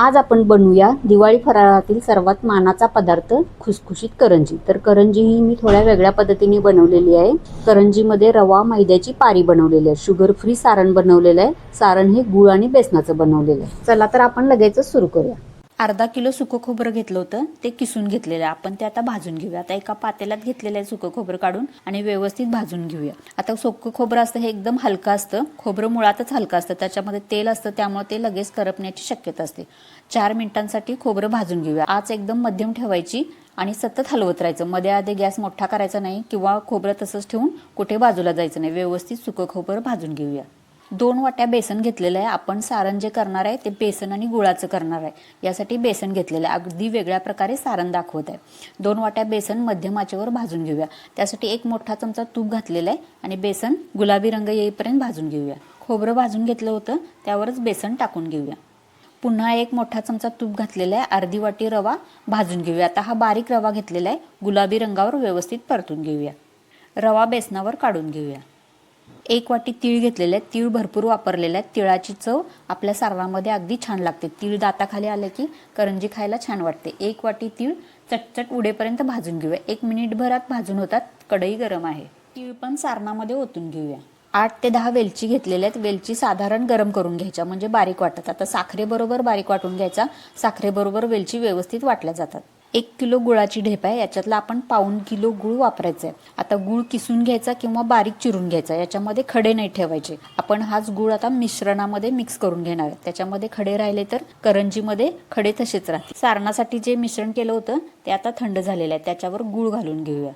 आज आपण बनवूया दिवाळी फराळातील सर्वात मानाचा पदार्थ खुसखुशीत करंजी. तर करंजी ही मी थोड्या वेगळ्या पद्धतीने बनवलेली आहे. करंजीमध्ये रवा मैद्याची पारी बनवलेली आहे. शुगर फ्री सारण बनवलेलं आहे. सारण हे गुळ आणि बेसनाचं बनवलेलं आहे. चला तर आपण लगेचच सुरू करूया. अर्धा किलो सुकं खोबरं घेतलं होतं ते किसून घेतलेलं आहे. आपण ते आता भाजून घेऊया. आता एका पातेल्यात घेतलेलं आहे सुकं खोबरं काढून आणि व्यवस्थित भाजून घेऊया. आता सुकं खोबरं असतं हे एकदम हलकं असतं. खोबरं मुळातच हलकं असतं. त्याच्यामध्ये तेल असतं. त्यामुळे ते लगेच करपण्याची शक्यता असते. चार मिनिटांसाठी खोबरं भाजून घेऊया. आज एकदम मध्यम ठेवायची आणि सतत हलवत राहायचं. मध्ये आधी गॅस मोठा करायचा नाही किंवा खोबरं तसंच ठेवून कुठे बाजूला जायचं नाही. व्यवस्थित सुकं खोबरं भाजून घेऊया. दोन वाट्या बेसन घेतलेलं आहे. आपण सारण जे करणार आहे ते बेसन आणि गुळाचं करणार आहे. यासाठी बेसन घेतलेलं आहे. अगदी वेगळ्या प्रकारे सारण दाखवत आहे. दोन वाट्या बेसन मध्यमाचेवर भाजून घेऊया. त्यासाठी एक मोठा चमचा तूप घातलेला आहे आणि बेसन गुलाबी रंग येईपर्यंत भाजून घेऊया. खोबरं भाजून घेतलं होतं त्यावरच बेसन टाकून घेऊया. पुन्हा एक मोठा चमचा तूप घातलेला आहे. अर्धी वाटी रवा भाजून घेऊया. आता हा बारीक रवा घेतलेला आहे. गुलाबी रंगावर व्यवस्थित परतून घेऊया. रवा बेसनावर काढून घेऊया. एक वाटी तीळ घेतलेले आहेत तीळ भरपूर वापरलेले आहेत तिळाची चव आपल्या सारणामध्ये अगदी छान लागते. तीळ दाताखाली आलं की करंजी खायला छान वाटते. एक वाटी तीळ चटचट उडेपर्यंत भाजून घेऊया. एक मिनिटभरात भाजून होतात. कढई गरम आहे. तीळ पण सारणामध्ये ओतून घेऊया. आठ ते दहा वेलची घेतलेल्या आहेत. वेलची साधारण गरम करून घ्यायच्या. म्हणजे बारीक वाटतात. आता साखरेबरोबर बारीक वाटून घ्यायचा. साखरेबरोबर वेलची व्यवस्थित वाटल्या जातात. एक किलो गुळाची ढेप आहे याच्यातला आपण पाऊन किलो गुळ वापरायचा आहे आता गुळ किसून घ्यायचा किंवा बारीक चिरून घ्यायचा याच्यामध्ये खडे नाही ठेवायचे. आपण हाच गुळ आता मिश्रणामध्ये मिक्स करून घेणार आहे. त्याच्यामध्ये खडे राहिले तर करंजीमध्ये खडे तसेच राहतील. सारणासाठी जे मिश्रण केलं होतं ते आता थंड झालेलं आहे. त्याच्यावर गुळ घालून घेऊया.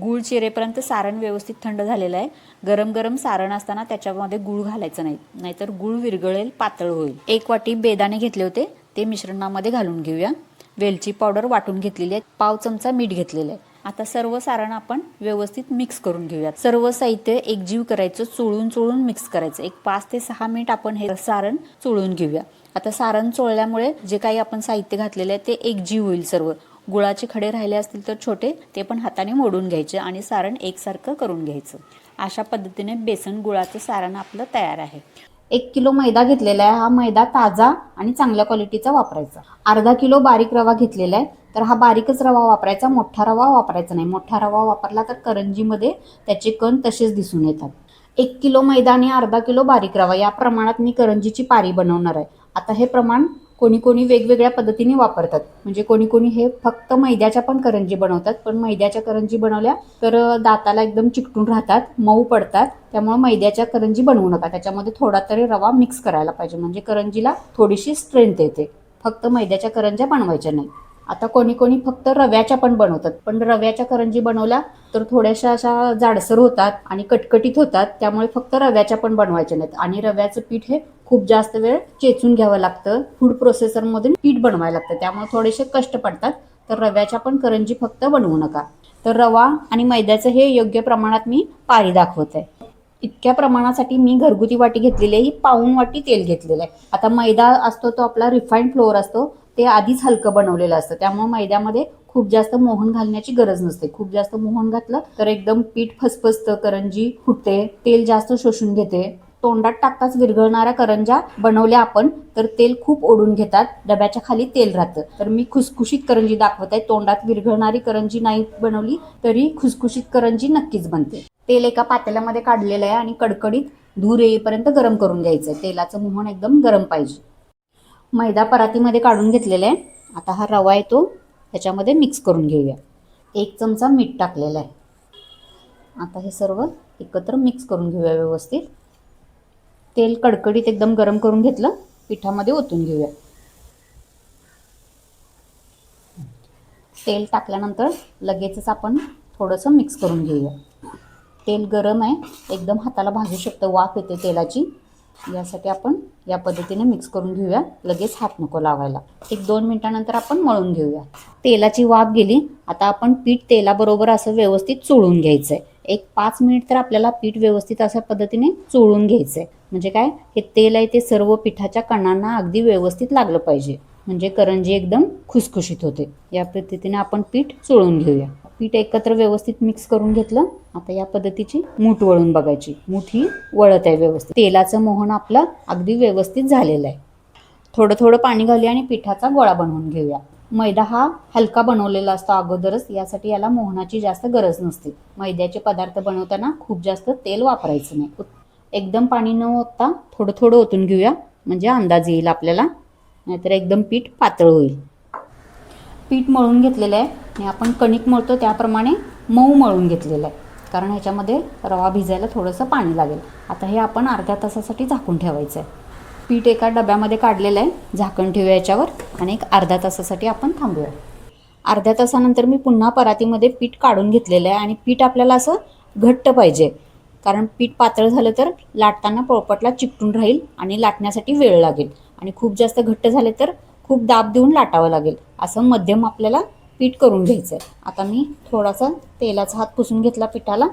गुळ चिरेपर्यंत सारण व्यवस्थित थंड झालेलं आहे. गरम गरम सारण असताना त्याच्यामध्ये गुळ घालायचं नाही. नाहीतर गुळ विरघळेल पातळ होईल. एक वाटी बेदाणे घेतले होते ते मिश्रणामध्ये घालून घेऊया. वेलची पावडर वाटून घेतलेली आहे. पाव चमचा मीठ घेतलेलं आहे. आता सर्व सारण आपण व्यवस्थित मिक्स करून घेऊयात. सर्व साहित्य एकजीव करायचं चोळून चोळून मिक्स करायचं. एक पाच ते सहा मिनिट आपण हे सारण चोळून घेऊया. आता सारण चोळल्यामुळे जे काही आपण साहित्य घातलेलं आहे ते एकजीव होईल सर्व. गुळाचे खडे राहिले असतील तर छोटे ते पण हाताने मोडून घ्यायचे आणि सारण एकसारखं करून घ्यायचं. अशा पद्धतीने बेसन गुळाचं सारण आपलं तयार आहे. एक किलो मैदा घेतलेला आहे. हा मैदा ताजा आणि चांगल्या क्वालिटीचा वापरायचा. अर्धा किलो बारीक रवा घेतलेला आहे. तर हा बारीकच रवा वापरायचा मोठा रवा वापरायचा नाही. मोठा रवा वापरला तर करंजीमध्ये त्याचे कण तसेच दिसून येतात. एक किलो मैदा आणि अर्धा किलो बारीक रवा. या प्रमाणात मी करंजीची पारी बनवणार आहे. आता हे प्रमाण कोणी कोणी वेगवेगळ्या पद्धतीने वापरतात. म्हणजे कोणी कोणी हे फक्त मैद्याच्या पण करंजी बनवतात. पण मैद्याच्या करंजी बनवल्या तर दाताला एकदम चिकटून राहतात मऊ पडतात. त्यामुळे मैद्याच्या करंजी बनवू नका. त्याच्यामध्ये थोडा तरी रवा मिक्स करायला पाहिजे. म्हणजे करंजीला थोडीशी स्ट्रेंथ येते. फक्त मैद्याच्या करंज्या बनवायच्या नाही. आता कोणी कोणी फक्त रव्याच्या पण बनवतात. पण रव्याच्या करंजी बनवल्या तर थोड्याशा अशा जाडसर होतात आणि कटकटीत होतात. त्यामुळे फक्त रव्याच्या पण बनवायच्या नाहीत. आणि रव्याचं पीठ हे खूप जास्त वेळ चेचून घ्यावं लागतं. फूड प्रोसेसरमधून पीठ बनवायला लागतं. त्यामुळे थोडेसे कष्ट पडतात. तर रव्याच्या पण करंजी फक्त बनवू नका. तर रवा आणि मैद्याचं हे योग्य प्रमाणात मी पारी दाखवत. आहे इतक्या प्रमाणासाठी मी घरगुती वाटी घेतलेली आहे. ही पाऊन वाटी तेल घेतलेलं आहे. आता मैदा असतो तो आपला रिफाईंड फ्लोअर असतो. ते आधीच हलकं बनवलेलं असतं. त्यामुळे मैद्यामध्ये खूप जास्त मोहन घालण्याची गरज नसते. खूप जास्त मोहन घातलं तर एकदम पीठ फसफसतं करंजी फुटते तेल जास्त शोषून घेते. तोंडात टाकताच विरघळणाऱ्या करंजा बनवल्या आपण तर तेल खूप ओढून घेतात. डब्याच्या खाली तेल राहतं. तर मी खुसखुशीत करंजी दाखवत आहे. तोंडात विरघळणारी करंजी नाही बनवली तरी खुसखुशीत करंजी नक्कीच बनते. तेल एका पातेल्यामध्ये काढलेलं आहे आणि कडकडीत धूर येईपर्यंत गरम करून घ्यायचं आहे तेलाचं मोहन एकदम गरम पाहिजे. मैदा परातीमध्ये काढून घेतलेला आहे. आता हा रवा आहे तो त्याच्यामध्ये मिक्स करून घेऊया. एक चमचा मीठ टाकलेला आहे. आता हे सर्व एकत्र मिक्स करून घेऊया व्यवस्थित. तेल कडकडीत एकदम गरम करून घेतलं पिठामध्ये ओतून घेऊया. तेल टाकल्यानंतर लगेचच आपण थोडंसं मिक्स करून घेऊया. तेल गरम आहे एकदम हाताला भाजू शकतं वाफ येते तेलाची. यासाठी आपण या पद्धतीने मिक्स करून घेऊया लगेच हात नको लावायला. एक दोन मिनिटानंतर आपण मळून घेऊया. तेलाची वाफ गेली आता आपण पीठ तेलाबरोबर असं व्यवस्थित चोळून घ्यायचं आहे एक पाच मिनिट तर आपल्याला पीठ व्यवस्थित अशा पद्धतीने चोळून घ्यायचं आहे म्हणजे काय? हे तेल आहे ते सर्व पिठाच्या कणांना अगदी व्यवस्थित लागलं पाहिजे. म्हणजे करंजी एकदम खुसखुशीत होते. या पद्धतीने आपण पीठ चोळून घेऊया. पीठ एकत्र व्यवस्थित मिक्स करून घेतलं. आता या पद्धतीची मूठ वळून बघायची. मूठ ही वळत आहे व्यवस्थित. तेलाचं मोहन आपलं अगदी व्यवस्थित झालेलं आहे. थोडं थोडं पाणी घालूया आणि पिठाचा गोळा बनवून घेऊया. मैदा हा हलका बनवलेला असतो अगोदरच यासाठी याला मोहनाची जास्त गरज नसते. मैद्याचे पदार्थ बनवताना खूप जास्त तेल वापरायचं नाही. एकदम पाणी न ओतता थोडं थोडं ओतून घेऊया म्हणजे अंदाज येईल आपल्याला. नाहीतर एकदम पीठ पातळ होईल. पीठ मळून घेतलेलं आहे. आणि आपण कणिक मळतो त्याप्रमाणे मऊ मळून घेतलेलं आहे. कारण ह्याच्यामध्ये रवा भिजायला थोडंसं पाणी लागेल. आता हे आपण अर्ध्या तासासाठी झाकून ठेवायचं आहे. पीठ एका डब्यामध्ये काढलेलं आहे झाकण ठेवूया याच्यावर आणि एक अर्ध्या तासासाठी आपण थांबूया. अर्ध्या तासानंतर मी पुन्हा परातीमध्ये पीठ काढून घेतलेलं आहे आणि पीठ आपल्याला असं घट्ट पाहिजे. कारण पीठ पातळ झालं तर लाटताना पोळपटला चिकटून राहील आणि लाटण्यासाठी वेळ लागेल. आणि खूप जास्त घट्ट झाले तर खूप दाब देऊन लाटावं लागेल. असं मध्यम आपल्याला पीठ करून घ्यायचं आहे आता मी थोडासा तेलाचा हात पुसून घेतला पिठाला.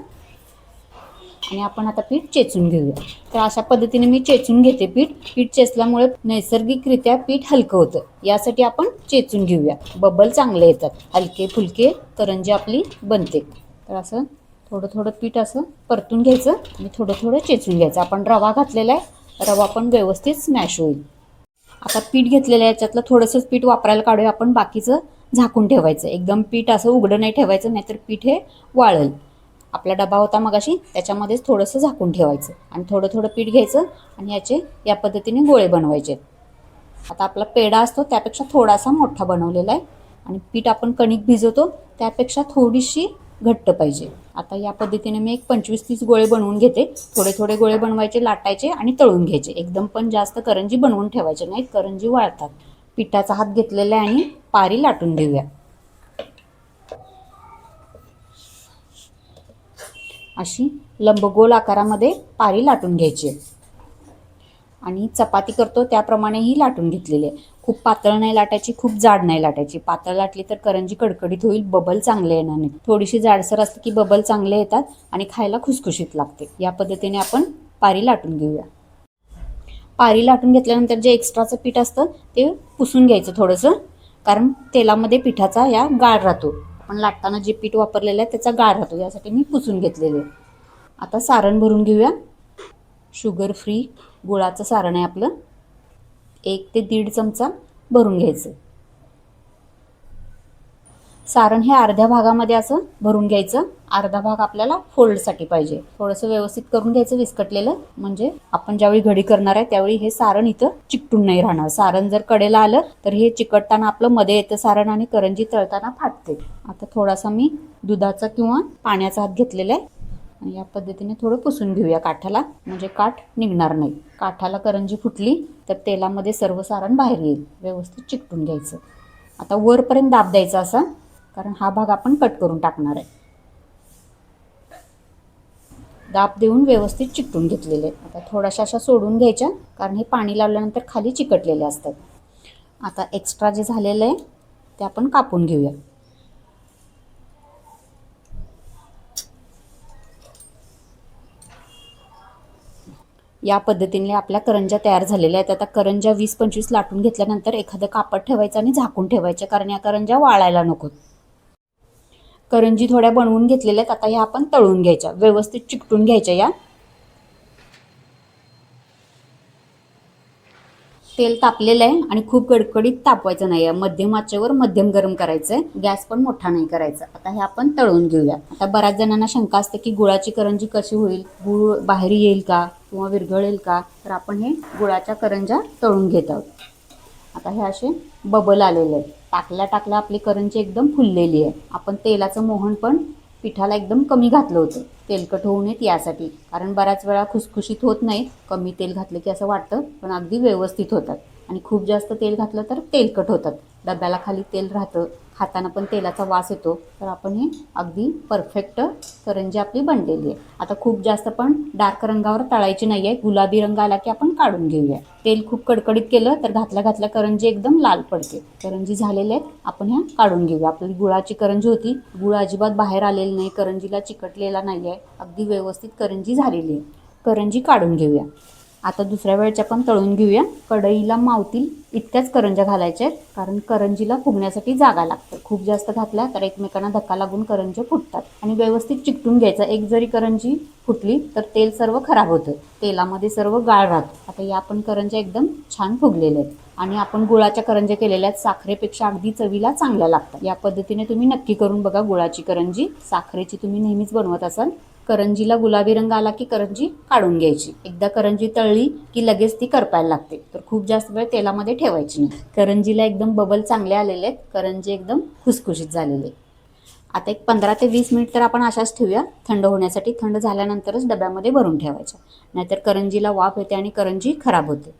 आणि आपण आता पीठ चेचून घेऊया. तर अशा पद्धतीने मी चेचून घेते पीठ. पीठ चेचल्यामुळे नैसर्गिकरित्या पीठ हलकं होतं. यासाठी आपण चेचून घेऊया. बबल चांगले येतात. हलके फुलके करंजी आपली बनते. तर असं थोडं थोडं पीठ असं परतून घ्यायचं आणि थोडं थोडं चेचून घ्यायचं. आपण रवा घातलेला आहे. रवा पण व्यवस्थित स्मॅश होईल. आता पीठ घेतलेलं आहे. याच्यातलं थोडंसंच पीठ वापरायला काढूया. आपण बाकीचं झाकून ठेवायचं. एकदम पीठ असं उघडं नाही ठेवायचं नाहीतर पीठ हे वाळेल. आपला डबा होता मगाशी त्याच्यामध्येच थोडंसं झाकून ठेवायचं आणि थोडं थोडं पीठ घ्यायचं आणि याचे या पद्धतीने गोळे बनवायचे. आता आपला पेढा असतो त्यापेक्षा थोडासा मोठा बनवलेला आहे आणि पीठ आपण कणिक भिजवतो त्यापेक्षा थोडीशी घट्ट पाहिजे. आता या पद्धतीने मी एक पंचवीस तीस गोळे बनवून घेते. थोडे थोडे गोळे बनवायचे लाटायचे आणि तळून घ्यायचे. एकदम पण जास्त करंजी बनवून ठेवायचे नाहीत करंजी वाळतात. पिठाचा हात घेतलेला आहे आणि पारी लाटून घेऊया अशी लंबगोल आकारामध्ये पारी लाटून घ्यायची. आहे आणि चपाती करतो त्याप्रमाणे ही लाटून घेतलेली आहे. खूप पातळ नाही लाटायची खूप जाड नाही लाटायची. पातळ लाटली तर करंजी कडकडीत होईल बबल चांगले येणार नाही थोडीशी जाडसर असते की बबल चांगले येतात आणि खायला खुसखुशीत लागते. या पद्धतीने आपण पारी लाटून घेऊया. पारी लाटून घेतल्यानंतर जे एक्स्ट्राचं पीठ असतं ते पुसून घ्यायचं थोडंसं कारण तेलामध्ये पिठाचा या गाळ राहतो. आपण लाटताना जे पीठ वापरलेलं आहे त्याचा गाळ राहतो यासाठी मी पुसून घेतलेले आहे. आता सारण भरून घेऊया. शुगर फ्री गुळाचं सारण आहे आपलं. एक ते दीड चमचा भरून घ्यायचं. सारण हे अर्ध्या भागामध्ये असं भरून घ्यायचं. अर्धा भाग आपल्याला फोल्डसाठी पाहिजे. थोडंसं व्यवस्थित करून घ्यायचं विस्कटलेलं. म्हणजे आपण ज्यावेळी घडी करणार आहे त्यावेळी हे सारण इथं चिकटून नाही राहणार. सारण जर कडेला आलं तर हे चिकटताना आपलं मध्ये येतं सारण आणि करंजी तळताना फाटते. आता थोडासा मी दुधाचा किंवा पाण्याचा हात घेतलेला आहे. आणि या पद्धतीने थोडं पुसून घेऊया काठाला. म्हणजे काठ निघणार नाही. काठाला करंजी फुटली तर तेलामध्ये सर्व सारण बाहेर येईल. व्यवस्थित चिकटून घ्यायचं. आता वरपर्यंत दाब द्यायचा असा. कारण हा भाग आपण कट करून टाकणार आहे. दाब देऊन व्यवस्थित चिकटून घेतलेले. आहेत. आता थोड्याशा अशा सोडून घ्यायच्या कारण हे पाणी लावल्यानंतर खाली चिकटलेले असतात. आता एक्स्ट्रा जे झालेलं आहे ते आपण कापून घेऊया. या पद्धतीने आपल्या करंज्या तयार झालेल्या आहेत. आता करंज्या वीस पंचवीस लाटून घेतल्यानंतर एखादं कापड ठेवायचं आणि झाकून ठेवायचं कारण या करंज्या वाळायला नकोत. करंजी थोड्या बनवून घेतलेल्या आहेत. आता ह्या आपण तळून घ्यायच्या. व्यवस्थित चिकटून घ्यायच्या या. तेल तापलेलं आहे आणि खूप गडकडीत तापवायचं नाही आहे. मध्यम आचेवर मध्यम गरम करायचं आहे गॅस पण मोठा नाही करायचा. आता हे आपण तळून घेऊया. आता बऱ्याच जणांना शंका असते की गुळाची करंजी कशी होईल? गुळ बाहेर येईल का? किंवा विरघळेल का? तर आपण हे गुळाच्या करंज्या तळून घेत आहोत. आता हे असे बबल आलेले आहेत. टाकल्या टाकल्या आपली करंजी एकदम फुललेली आहे. आपण तेलाचं मोहन पण पिठाला एकदम कमी घातलं होतं. तेलकट होऊ नयेत यासाठी. कारण बऱ्याच वेळा खुसखुशीत होत नाहीत. कमी तेल घातलं की असं वाटतं पण अगदी व्यवस्थित होतात. आणि खूप जास्त तेल घातलं तर तेलकट होतात. डब्याला खाली तेल राहतं. खाताना पण तेलाचा वास येतो. तर आपण हे अगदी परफेक्ट करंजी आपली बनलेली आहे. आता खूप जास्त पण डार्क रंगावर तळायची नाही आहे. गुलाबी रंग आला की आपण काढून घेऊया. तेल खूप कडकडीत केलं तर घातल्या घातल्या करंजी एकदम लाल पडते. करंजी झालेले आहेत. आपण ह्या काढून घेऊया. आपली गुळाची करंजी होती. गुळ अजिबात बाहेर आलेली नाही. करंजीला चिकटलेला नाही आहे अगदी व्यवस्थित करंजी झालेली आहे. करंजी काढून घेऊया. आता दुसऱ्या वेळच्या पण तळून घेऊया. कढईला मावतील इतक्याच करंज्या घालायच्या आहेत कारण करंजीला फुगण्यासाठी जागा लागते. खूप जास्त घातल्या तर एकमेकांना धक्का लागून करंज्या फुटतात. आणि व्यवस्थित चिकटून घ्यायचं. एक जरी करंजी फुटली तर तेल सर्व खराब होतं. तेलामध्ये सर्व गाळ राहतं. आता या पण करंज्या एकदम छान फुगलेल्या आहेत. आणि आपण गुळाच्या करंज्या केलेल्या आहेत. साखरेपेक्षा अगदी चवीला चांगल्या लागतात. या पद्धतीने तुम्ही नक्की करून बघा गुळाची करंजी. साखरेची तुम्ही नेहमीच बनवत असाल करंजीला गुलाबी रंग आला की करंजी काढून घ्यायची. एकदा करंजी तळली की लगेच ती करपायला लागते. तर खूप जास्त वेळ तेलामध्ये ठेवायची नाही. करंजीला एकदम बबल चांगले आलेले आहेत. करंजी एकदम खुसखुशीत झालेले आता एक पंधरा ते वीस मिनिट तर आपण अशाच ठेवूया. थंड होण्यासाठी थंड झाल्यानंतरच डब्यामध्ये भरून ठेवायच्या नाहीतर करंजीला वाफ येते आणि करंजी खराब होते.